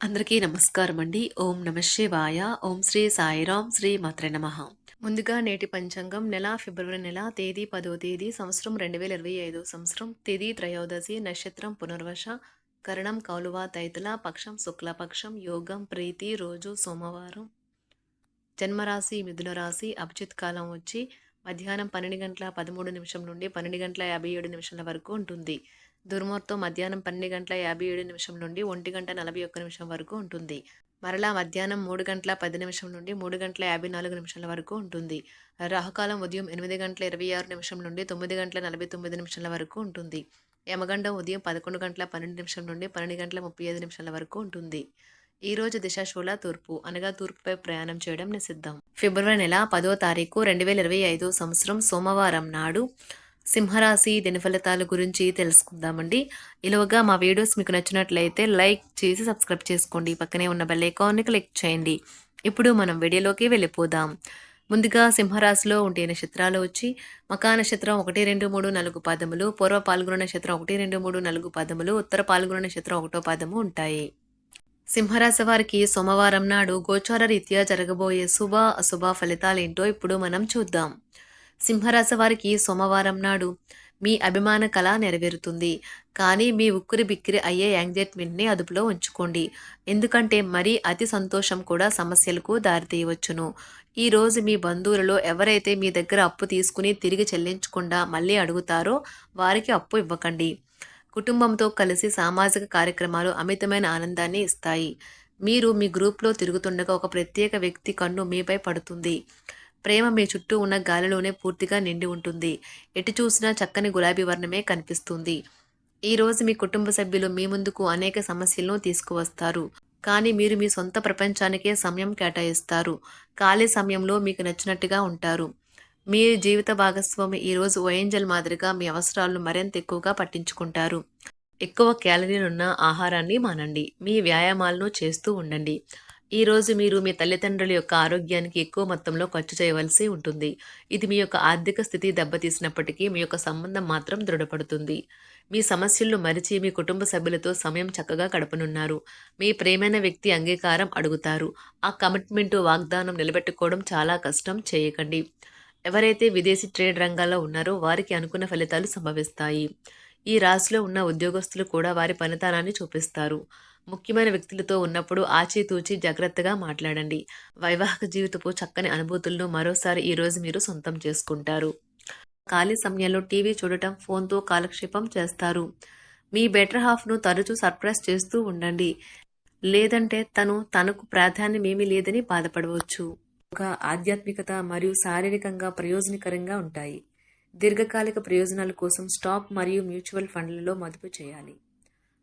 అందరికీ నమస్కారం అండి ఓం నమ శివాయ. ఓం శ్రీ సాయిరాం శ్రీ మాత్ర నమ. ముందుగా నేటి పంచాంగం నెల ఫిబ్రవరి నెల తేదీ పదో తేదీ సంవత్సరం రెండు వేల ఇరవై ఐదు సంవత్సరం తేదీ త్రయోదశి నక్షత్రం పునర్వశ కరణం కౌలువ తైతుల పక్షం శుక్లపక్షం యోగం ప్రీతి రోజు సోమవారం. జన్మరాశి మిథున రాశి అభిజిత్ కాలం వచ్చి మధ్యాహ్నం పన్నెండు గంటల పదమూడు నిమిషం నుండి పన్నెండు గంటల యాభై ఏడు నిమిషాల వరకు ఉంటుంది. దుర్మూర్తం మధ్యాహ్నం పన్నెండు గంటల యాభై ఏడు నిమిషం నుండి ఒంటి గంట నలభై ఒక్క నిమిషం వరకు ఉంటుంది. మరలా మధ్యాహ్నం మూడు గంటల పది నిమిషం నుండి మూడు గంటల యాభై నాలుగు నిమిషాల వరకు ఉంటుంది. రాహుకాలం ఉదయం ఎనిమిది గంటల ఇరవై ఆరు నిమిషం నుండి తొమ్మిది గంటల నలభై తొమ్మిది నిమిషాల వరకు ఉంటుంది. యమగండం ఉదయం పదకొండు గంటల పన్నెండు నిమిషం నుండి పన్నెండు గంటల ముప్పై ఐదు నిమిషాల వరకు ఉంటుంది. ఈ రోజు దిశాశూల తూర్పు అనగా తూర్పుపై ప్రయాణం చేయడం నిషిద్ధం. ఫిబ్రవరి నెల పదో తారీఖు రెండు వేల ఇరవై ఐదు సంవత్సరం సోమవారం నాడు సింహరాశి దినఫలితాల గురించి తెలుసుకుందామండి. ఇలాగా మా వీడియోస్ మీకు నచ్చినట్లయితే లైక్ చేసి సబ్స్క్రైబ్ చేసుకోండి. పక్కనే ఉన్న బెల్ ఐకాన్ని క్లిక్ చేయండి. ఇప్పుడు మనం వీడియోలోకి వెళ్ళిపోదాం. ముందుగా సింహరాశిలో ఉండే నక్షత్రాలు వచ్చి మకా నక్షత్రం ఒకటి రెండు మూడు నాలుగు పాదములు పూర్వ పాల్గొన నక్షత్రం ఒకటి రెండు మూడు నాలుగు పాదములు ఉత్తర పాల్గొన నక్షత్రం ఒకటో పాదము ఉంటాయి. సింహరాశి వారికి సోమవారం నాడు గోచార రీత్యా జరగబోయే శుభ అశుభ ఫలితాలేంటో ఇప్పుడు మనం చూద్దాం. సింహరాశి వారికి సోమవారం నాడు మీ అభిమాన కళ నెరవేరుతుంది. కానీ మీ ఉక్కిరి బిక్కిరి అయ్యే యాంగ్జైట్మెంట్ని అదుపులో ఉంచుకోండి. ఎందుకంటే మరీ అతి సంతోషం కూడా సమస్యలకు దారితీయవచ్చును. ఈరోజు మీ బంధువులలో ఎవరైతే మీ దగ్గర అప్పు తీసుకుని తిరిగి చెల్లించకుండా మళ్ళీ అడుగుతారో వారికి అప్పు ఇవ్వకండి. కుటుంబంతో కలిసి సామాజిక కార్యక్రమాలు అమితమైన ఆనందాన్ని ఇస్తాయి. మీరు మీ గ్రూప్లో తిరుగుతుండగా ఒక ప్రత్యేక వ్యక్తి కన్ను మీపై పడుతుంది. ప్రేమ మీ చుట్టూ ఉన్న గాలిలోనే పూర్తిగా నిండి ఉంటుంది. ఎటు చూసినా చక్కని గులాబీ వర్ణమే కనిపిస్తుంది. ఈరోజు మీ కుటుంబ సభ్యులు మీ ముందుకు అనేక సమస్యలను తీసుకువస్తారు. కానీ మీరు మీ సొంత ప్రపంచానికే సమయం కేటాయిస్తారు. ఖాళీ సమయంలో మీకు నచ్చినట్టుగా ఉంటారు. మీ జీవిత భాగస్వామి ఈరోజు ఓఎంజల్ మాదిరిగా మీ అవసరాలను మరింత ఎక్కువగా పట్టించుకుంటారు. ఎక్కువ క్యాలరీలున్న ఆహారాన్ని మానండి. మీ వ్యాయామాలను చేస్తూ ఉండండి. ఈరోజు మీరు మీ తల్లిదండ్రుల యొక్క ఆరోగ్యానికి ఎక్కువ మొత్తంలో ఖర్చు చేయవలసి ఉంటుంది. ఇది మీ యొక్క ఆర్థిక స్థితి దెబ్బతీసినప్పటికీ మీ యొక్క సంబంధం మాత్రం దృఢపడుతుంది. మీ సమస్యలను మరిచి మీ కుటుంబ సభ్యులతో సమయం చక్కగా గడపనున్నారు. మీ ప్రేమైన వ్యక్తి అంగీకారం అడుగుతారు. ఆ కమిట్మెంట్ వాగ్దానం నిలబెట్టుకోవడం చాలా కష్టం చేయకండి. ఎవరైతే విదేశీ ట్రేడ్ రంగాల్లో ఉన్నారో వారికి అనుకున్న ఫలితాలు సంభవిస్తాయి. ఈ రాశిలో ఉన్న ఉద్యోగస్తులు కూడా వారి పనితనాన్ని చూపిస్తారు. ముఖ్యమైన వ్యక్తులతో ఉన్నప్పుడు ఆచితూచి జాగ్రత్తగా మాట్లాడండి. వైవాహిక జీవితపు చక్కని అనుభూతులను మరోసారి ఈరోజు మీరు సొంతం చేసుకుంటారు. ఖాళీ సమయంలో టీవీ చూడటం ఫోన్తో కాలక్షేపం చేస్తారు. మీ బెటర్ హాఫ్ను తరచూ సర్ప్రైజ్ చేస్తూ ఉండండి. లేదంటే తను తనకు ప్రాధాన్యమేమీ లేదని బాధపడవచ్చు. ఒక ఆధ్యాత్మికత మరియు శారీరకంగా ప్రయోజనకరంగా ఉంటాయి. దీర్ఘకాలిక ప్రయోజనాల కోసం స్టాక్ మరియు మ్యూచువల్ ఫండ్లలో మదుపు చేయాలి.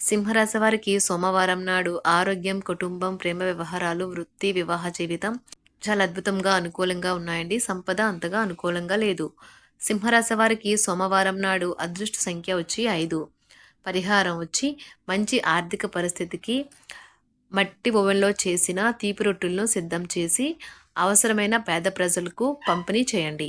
సింహరాశి వారికి సోమవారం నాడు ఆరోగ్యం కుటుంబం ప్రేమ వ్యవహారాలు వృత్తి వివాహ జీవితం చాలా అద్భుతంగా అనుకూలంగా ఉన్నాయండి. సంపద అంతగా అనుకూలంగా లేదు. సింహరాశి వారికి సోమవారం నాడు అదృష్ట సంఖ్య వచ్చి ఐదు. పరిహారం వచ్చి మంచి ఆర్థిక పరిస్థితికి మట్టి ఓవెన్లో చేసిన తీపి రొట్టెలను సిద్ధం చేసి అవసరమైన పేద ప్రజలకు పంపిణీ చేయండి.